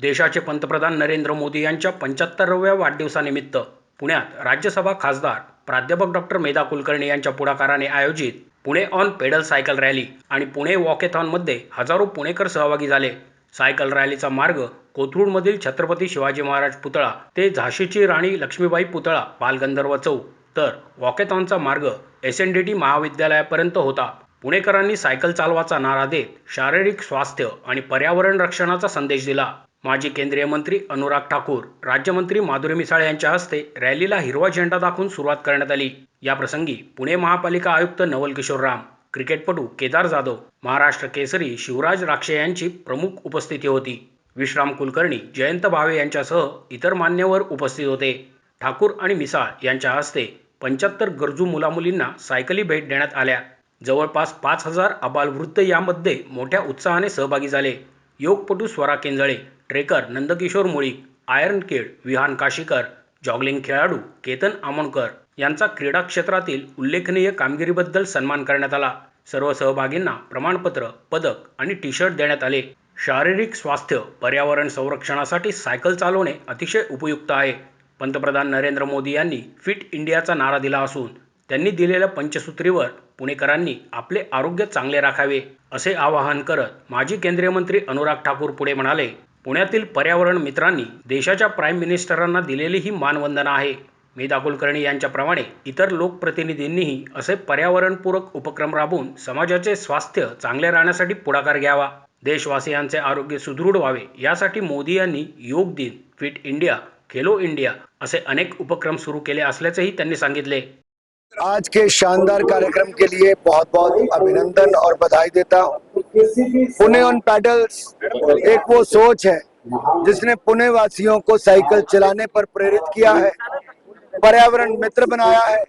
देशाचे पंतप्रधान नरेंद्र मोदी यांच्या पंच्याहत्तराव्या वाढदिवसानिमित्त पुण्यात राज्यसभा खासदार प्राध्यापक डॉक्टर मेधा कुलकर्णी यांच्या पुढाकाराने आयोजित Pune on pedal cycle rally आणि पुणे वॉकेथॉनमध्ये हजारो पुणेकर सहभागी झाले. सायकल रॅलीचा मार्ग कोथरूडमधील छत्रपती शिवाजी महाराज पुतळा ते झाशीची राणी लक्ष्मीबाई पुतळा बालगंधर्व चौक. तर वॉकेथॉनचा मार्ग एस एन डी टी महाविद्यालयापर्यंत होता. पुणेकरांनी सायकल चालवाचा नारा देत शारीरिक स्वास्थ्य आणि पर्यावरण रक्षणाचा संदेश दिला. माजी केंद्रीय मंत्री अनुराग ठाकूर राज्यमंत्री माधुरी मिसाळ यांच्या हस्ते रॅलीला हिरवा झेंडा दाखवून सुरुवात करण्यात आली. याप्रसंगी पुणे महापालिका आयुक्त नवल किशोर राम क्रिकेटपटू केदार जाधव महाराष्ट्र केसरी शिवराज राक्षे यांची प्रमुख उपस्थिती होती. विश्राम कुलकर्णी जयंत भावे यांच्यासह इतर मान्यवर उपस्थित होते. ठाकूर आणि मिसाळ यांच्या हस्ते पंच्याहत्तर गरजू मुलामुलींना सायकली भेट देण्यात आल्या. जवळपास पाच हजार अबालवृद्ध यामध्ये मोठ्या उत्साहाने सहभागी झाले. योगपटू Swara Kenjale trekker Nandkishor Mulik iron kid Vihan Kashikar juggling खेळाडू केतन आमोणकर यांचा क्रीडा क्षेत्रातील उल्लेखनीय कामगिरीबद्दल सन्मान करण्यात आला. सर्व सहभागींना प्रमाणपत्र पदक आणि टी शर्ट देण्यात आले. शारीरिक स्वास्थ्य पर्यावरण संरक्षणासाठी सायकल चालवणे अतिशय उपयुक्त आहे. पंतप्रधान नरेंद्र मोदी यांनी फिट इंडियाचा नारा दिला असून त्यांनी दिलेल्या पंचसूत्रीवर पुणेकरांनी आपले आरोग्य चांगले राखावे असे आवाहन करत माजी केंद्रीय मंत्री अनुराग ठाकूर पुढे म्हणाले पुण्यातील पर्यावरण मित्रांनी देशाच्या प्राईम मिनिस्टरांना दिलेली ही मानवंदना आहे. मेधा कुलकर्णी यांच्याप्रमाणे इतर लोकप्रतिनिधींनीही असे पर्यावरणपूरक उपक्रम राबवून समाजाचे स्वास्थ्य चांगले राहण्यासाठी पुढाकार घ्यावा. देशवासियांचे आरोग्य सुदृढ व्हावे यासाठी मोदी यांनी योग दिन फिट इंडिया खेलो इंडिया असे अनेक उपक्रम सुरू केले असल्याचेही त्यांनी सांगितले. आज के शानदार कार्यक्रम के लिए बहुत बहुत अभिनंदन और बधाई देता हूँ. पुणे ऑन पैडल्स एक वो सोच है जिसने पुणे वासियों को साइकिल चलाने पर प्रेरित किया है, पर्यावरण मित्र बनाया है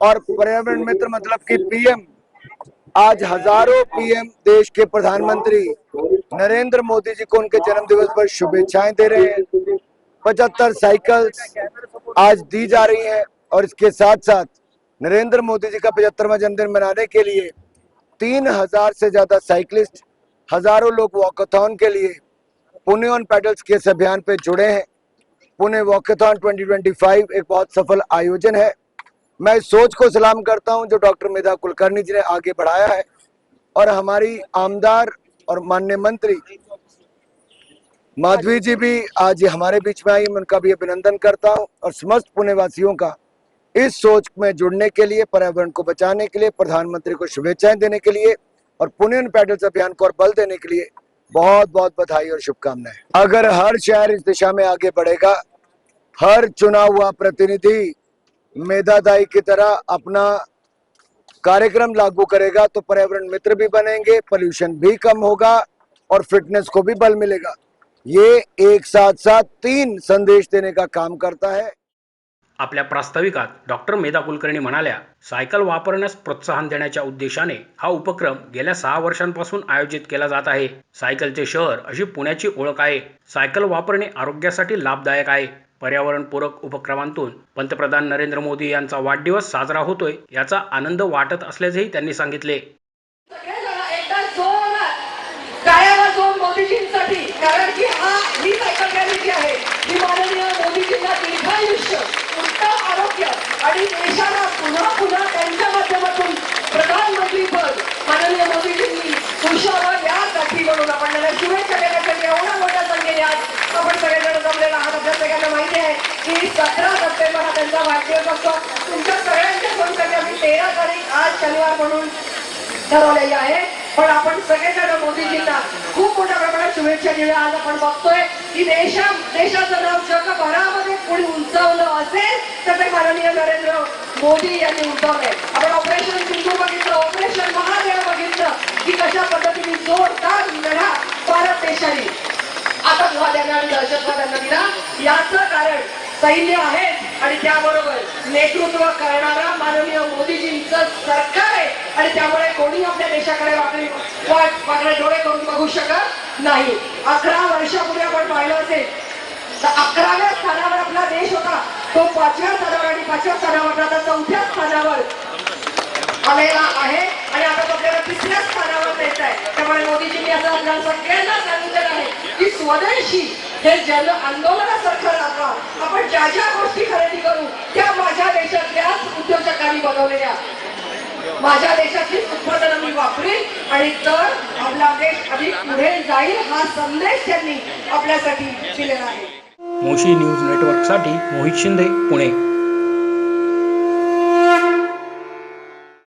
और पर्यावरण मित्र मतलब कि पीएम। आज हज़ारों पीएम देश के प्रधानमंत्री नरेंद्र मोदी जी को उनके जन्म दिवस पर शुभेच्छाएँ दे रहे हैं। पचहत्तर साइकिल्स आज दी जा रही है और इसके साथ साथ नरेंद्र मोदी जी का पचहत्तरवा जन्मदिन मनाने के लिए तीन हज़ार से ज़्यादा साइकिलिस्ट हज़ारों लोग वॉकथॉन के लिए पुणे ऑन पैडल्स के इस अभियान पे जुड़े हैं। पुणे वॉकथॉन 2025 एक बहुत सफल आयोजन है। मैं इस सोच को सलाम करता हूँ जो डॉक्टर मेधा कुलकर्णी जी ने आगे बढ़ाया है और हमारी आमदार और मान्य मंत्री माधवी जी भी आज हमारे बीच में आई। मैं उनका भी अभिनंदन करता हूँ और समस्त पुणे वासियों का इस सोच में जुड़ने के लिए, पर्यावरण को बचाने के लिए, प्रधानमंत्री को शुभेच्छाएँ देने के लिए और पुनियन पैडल्स अभियान को और बल देने के लिए बहुत बहुत बधाई और शुभकामनाएँ। अगर हर शहर इस दिशा में आगे बढ़ेगा, हर चुना हुआ प्रतिनिधि मेधादाई की तरह अपना कार्यक्रम लागू करेगा तो पर्यावरण मित्र भी बनेंगे पोल्यूशन भी कम होगा और फिटनेस को भी बल मिलेगा। ये एक साथ साथ तीन संदेश देने का काम करता है। आपल्या प्रास्ताविकात डॉक्टर मेधा कुलकर्णी म्हणाल्या सायकल वापरण्यास प्रोत्साहन देण्याच्या उद्देशाने हा उपक्रम गेल्या सहा वर्षांपासून आयोजित केला जात आहे. सायकलचे शहर अशी पुण्याची ओळख आहे. सायकल वापरणे आरोग्यासाठी लाभदायक आहे. पर्यावरणपूरक उपक्रमांतून पंतप्रधान नरेंद्र मोदी यांचा वाढदिवस साजरा होतोय याचा आनंद वाटत असल्याचेही त्यांनी सांगितले सगळेजण एकदा जोरात टाळ्या वाजवून मोदीजींसाठी कारण की हा ही सायकल रॅली जी आहे ही माननीय मोदीजींना दीर्घायुष्य उत्तम आरोग्य आणि देशाला पुन्हा पुन्हा त्यांच्या माध्यमातून प्रधानमंत्री पद माननीय मोदीजींनी या यासाठी म्हणून आपण त्यांना शुभेच्छा देण्यासाठी एवढ्या मोठ्या संख्येने आज आपण सगळेजण जमलेला आहात आपल्या सगळ्यांना माहिती आहे की सतरा सप्टेंबर हा त्यांचा वाढदिवस असतो तुमच्या सगळ्यांच्या सोयीसाठी आम्ही तेरा तारीख आज शनिवार म्हणून ठरवलेली आहे पण आपण सगळेजण मोदीजींना खूप मोठ्या प्रमाणात शुभेच्छा देऊया. आज आपण बघतोय की देशा देशाचं नाव जगभरामध्ये पुढे उंचावलं असेल तर ते माननीय नरेंद्र मोदी यांनी उंचावलंय. आपण ऑपरेशन सिंधू बघितलं ऑपरेशन महादेव बघितलं की कशा पद्धतीने जोरदार लढा भारत देशाने. आतंकवाद्यांना आणि दहशतवाद्यांना दिला याचं कारण सैन्य आहे आणि त्याबरोबर नेतृत्व करणारा माननीय मोदीजींचं सरकार आहे. आणि त्यामुळे कोणी आपल्या देशाकडे वाकडी वाट वाकडे डोळे करून बघू शकत नाही. अकरा वर्षापूर्वी आपण पाहिलं असेल तर अकराव्या स्थानावर आपला देश होता. तो पाचव्या स्थानावर आणि पाचव्या स्थानावर आता चौथ्या स्थानावर आलेला आहे. आणि आता आपल्याला तिसऱ्या स्थानावर द्यायचं आहे. त्यामुळे मोदीजींनी असं आपल्याला सगळ्यांना सांगितलेलं आहे की स्वदेशी हे जन आंदोलनासारखं राहणार आपण ज्या ज्या गोष्टी खरेदी करू त्या माझ्या देशातल्याच उद्योजकांनी बनवलेल्या. माझ्या देशातली उत्पादनं मी वापरेन आणि तर आपला देश अधिक पुढे जाईल हा संदेश त्यांनी आपल्यासाठी दिलेला आहे. मोशी न्यूज नेटवर्कसाठी मोहित शिंदे पुणे.